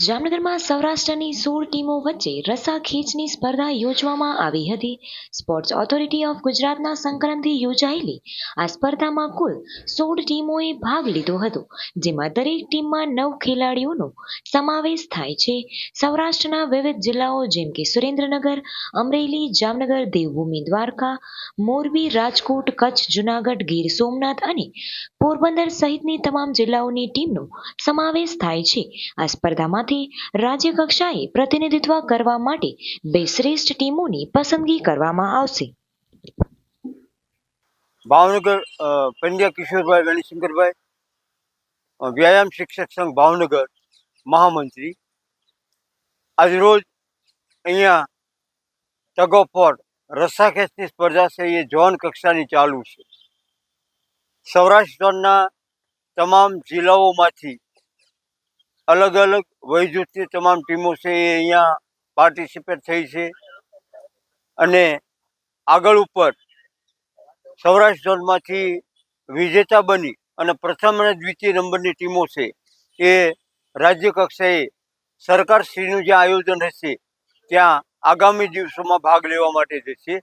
જામનગરમાં સૌરાષ્ટ્રની સોળ ટીમો વચ્ચે રસા ખેંચની સ્પર્ધા યોજવામાં આવી હતી. સ્પોર્ટ્સ ઓથોરિટી ઓફ ગુજરાતના સંકલનથી યોજાયેલી આ સ્પર્ધામાં કુલ સોળ ટીમોએ ભાગ લીધો હતો, જેમાં દરેક ટીમમાં નવ ખેલાડીઓનો સમાવેશ થાય છે. સૌરાષ્ટ્રના વિવિધ જિલ્લાઓ જેમ કે સુરેન્દ્રનગર, અમરેલી, જામનગર, દેવભૂમિ, દ્વારકા, મોરબી, રાજકોટ, કચ્છ, જુનાગઢ, ગીર સોમનાથ અને પોરબંદર સહિતની તમામ જિલ્લાઓની ટીમનો સમાવેશ થાય છે. આ સ્પર્ધામાંથી રાજ્ય કક્ષાએ પ્રતિનિધિત્વ કરવા માટે બે શ્રેષ્ઠ ટીમોની પસંદગી કરવામાં આવશે. ભાવનગર પંડ્યા કિશોરભાઈ ગણેશંકરભાઈ વ્યાયામ શિક્ષક સંઘ ભાવનગર, મહામંત્રી. આજરોજ અહીંયા ટગ ઓફ વોર રસ્સાખેંચની સ્પર્ધા છે, એ ઝોન કક્ષાની ચાલુ છે. સૌરાષ્ટ્રના તમામ જિલ્લાઓમાંથી અલગ અલગ વયજૂથની તમામ ટીમો છે એ અહીંયા પાર્ટિસિપેટ થઈ છે. અને આગળ ઉપર સૌરાષ્ટ્ર ઝોનમાંથી વિજેતા બની અને પ્રથમ અને દ્વિતીય નંબરની ટીમો છે એ રાજ્ય કક્ષાએ સરકારશ્રીનું જે આયોજન હશે, ત્યાં આગામી દિવસોમાં ભાગ લેવા માટે જશે